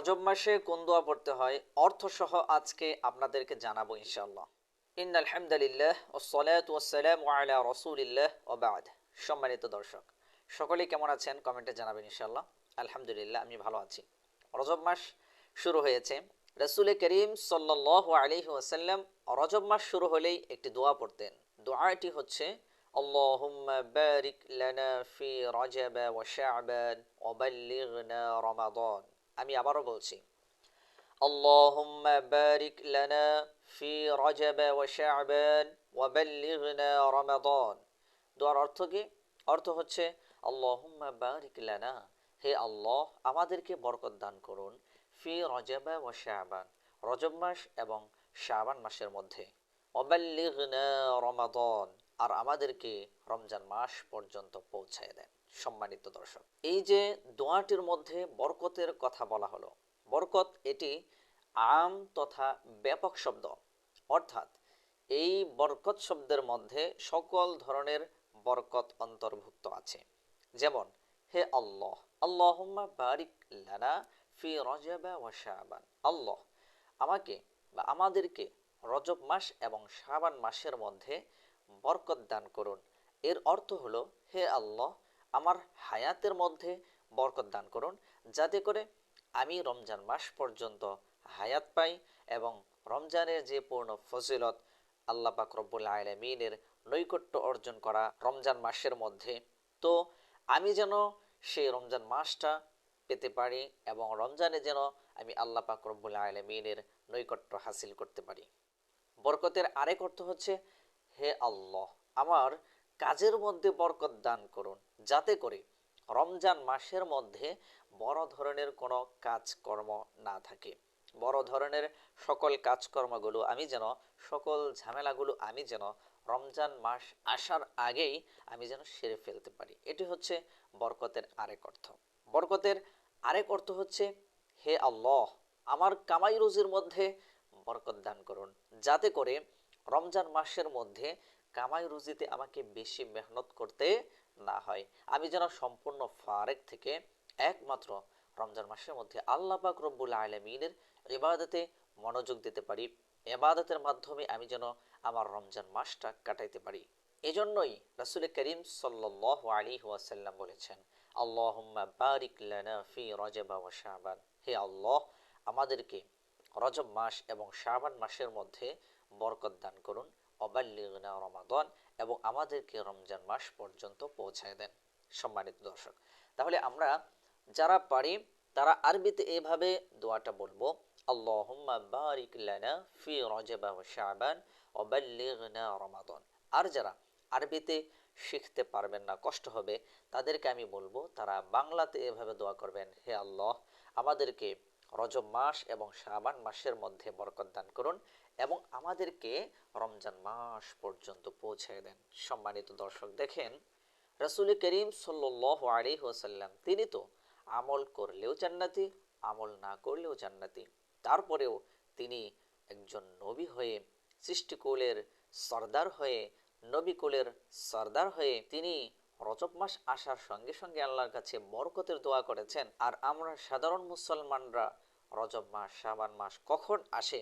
রজব মাসে কোন দোয়া পড়তে হয় অর্থসহ আজকে আপনাদেরকে জানাবো ইনশাআল্লাহ ইন আলহামদুলিল্লাহ ও সলাত ওসালাম আলা রসুলিল্লাহ ও বাদ সম্মানিত দর্শক সকলেই কেমন আছেন কমেন্টে জানাবেন ইনশাআল্লাহ আলহামদুলিল্লাহ আমি ভালো আছি রজব মাস শুরু হয়েছে রসুল করিম সাল্লাহ আলহি ওয়াসাল্লাম রজব মাস শুরু হলেই একটি দোয়া পড়তেন দোয়াটি হচ্ছে اللهم بارك لنا في رجب وشعبان وبلغنا رمضان আমি আবারও বলছি اللهم بارك لنا في رجب وشعبان وبلغنا رمضان দোয়ার অর্থ কি অর্থ হচ্ছে আল্লাহুম্মা বারিক লানা হে আল্লাহ আমাদেরকে বরকত দান করুন ফি রজাবা ও শাবান রজব মাস এবং শাবান মাসের মধ্যে অবাল্লিগনা রমাদন আর আমাদেরকে রমজান মাস পর্যন্ত পৌঁছায় দেন সম্মানিত দর্শক। এই যে দোয়াটির মধ্যে বরকতের কথা বলা হলো, বরকত এটি আম তথা ব্যাপক শব্দ, অর্থাৎ এই বরকত শব্দের মধ্যে সকল ধরনের বরকত অন্তর্ভুক্ত আছে। যেমন, হে আল্লাহ, আল্লাহুম্মা বারিক লানা ফি রজাবা ওয়া আল্লাহ, আমাকে বা আমাদেরকে রজব মাস এবং শাবান মাসের মধ্যে বরকত দান করুন। এর অর্থ হলো, হে আল্লাহ আমার হায়াতের মধ্যে বরকত দান করুন, যাতে করে আমি রমজান মাস পর্যন্ত হায়াত পাই এবং রমজানের যে পূর্ণ ফজিলত আল্লাহ পাক রব্বুল আলমিনের নৈকট্য অর্জন করা রমজান মাসের মধ্যে, তো আমি যেন সেই রমজান মাসটা পেতে পারি এবং রমজানে যেন আমি আল্লাহ পাক রব্বুল আলমিনের নৈকট্য হাসিল করতে পারি। বরকতের আরেক অর্থ হচ্ছে, হে আল্লাহ, আমার কাজের মধ্যে বরকত দান করুন। যাতে করে রমজান মাসের মধ্যে বড় ধরনের কোনো কাজকর্ম না থাকে। বড় ধরনের সকল কাজকর্মগুলো আমি যেন, সকল ঝামেলাগুলো আমি যেন রমজান মাস আসার আগেই আমি যেন সেরে ফেলতে পারি। এটি হচ্ছে বরকতের আরেক অর্থ। বরকতের আরেক অর্থ হচ্ছে, হে আল্লাহ, আমার কামাই রুজির মধ্যে বরকত দান করুন। যাতে করে রমজান মাসের মধ্যে কামাই রুজিতে আমাকে বেশি মেহনত করতে না হয়। আমি যেন সম্পূর্ণ ফারেক থেকে একমাত্র রমজান মাসের মধ্যে আল্লাহ পাক রব্বুল আলমিনের ইবাদতে মনোযোগ দিতে পারি। এবাদতের মাধ্যমে আমি যেন আমার রমজান মাসটা কাটাইতে পারি। এজন্যই রাসুল করিম সাল্লাহ আলী ওয়াসাল্লাম বলেছেন, আল্লাহুম্মা বারিক ফি রজবা হে আল্লাহ, আমাদেরকে রজব মাস এবং শাবান মাসের মধ্যে বরকত দান করুন। অবাল্লিগনা রমাদন এবং আমাদেরকে রমজান মাস পর্যন্ত পৌঁছায় দেন। সম্মানিত দর্শক, তাহলে আমরা যারা পারি, তারা আরবিতে এভাবে দোয়াটা বলব, আল্লাহুম্মা বারিক লানা ফি রজবা ওয়া শাবান অবাল্লিগনা রমাদন। আর যারা আরবিতে শিখতে পারবেন না, কষ্ট হবে, তাদেরকে আমি বলব, তারা বাংলাতে এভাবে দোয়া করবেন, হে আল্লাহ, আমাদেরকে রজব মাস এবং শাবান মাসের মধ্যে বরকত দান করুন এবং আমাদেরকে রমজান মাস পর্যন্ত পৌঁছে দেন। সম্মানিত দর্শক, দেখেন, রসুল করিম সাল্লাহ আলী ওসাল্লাম তিনি তো আমল করলেও জান্নাতি, আমল না করলেও জান্নাতি। তারপরেও তিনি একজন নবী হয়ে, সৃষ্টিকুলের সর্দার হয়ে, নবীকুলের সর্দার হয়ে তিনি রজব মাস আসার সঙ্গে সঙ্গে আল্লাহর কাছে বরকতের দোয়া করেছেন। আর আমরা সাধারণ মুসলমানরা রজব মাস, শাবান মাস কখন আসে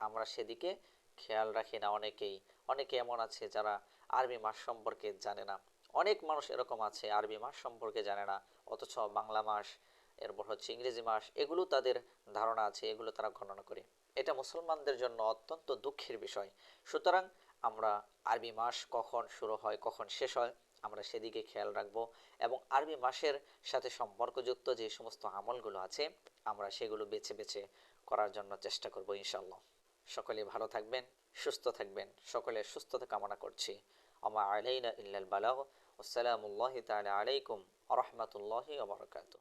আমরা সেদিকে খেয়াল রাখি না অনেকেই। অনেকে এমন আছে যারা আরবি মাস সম্পর্কে জানে না। অনেক মানুষ এরকম আছে, আরবি মাস সম্পর্কে জানে না। অথচ বাংলা মাস, এরপর হচ্ছে ইংরেজি মাস, এগুলো তাদের ধারণা আছে, এগুলো তারা গণনা করে। এটা মুসলমানদের জন্য অত্যন্ত দুঃখের বিষয়। সুতরাং আমরা আরবি মাস কখন শুরু হয়, কখন শেষ হয় আমরা সেদিকে খেয়াল রাখব এবং আরবি মাসের সাথে সম্পর্কযুক্ত যে সমস্ত আমলগুলো আছে, আমরা সেগুলো বেছে বেছে করার জন্য চেষ্টা করব ইনশাল্লাহ সকলে ভালো থাকবেন, সুস্থ থাকবেন সকলে সুস্থতা কামনা করছি। আমা আলাইনা ইল্লাল বালাহ আসসালামুল্লাহ তালা আলাইকুম রহমতুল্লাহি ওবরাকাতুহ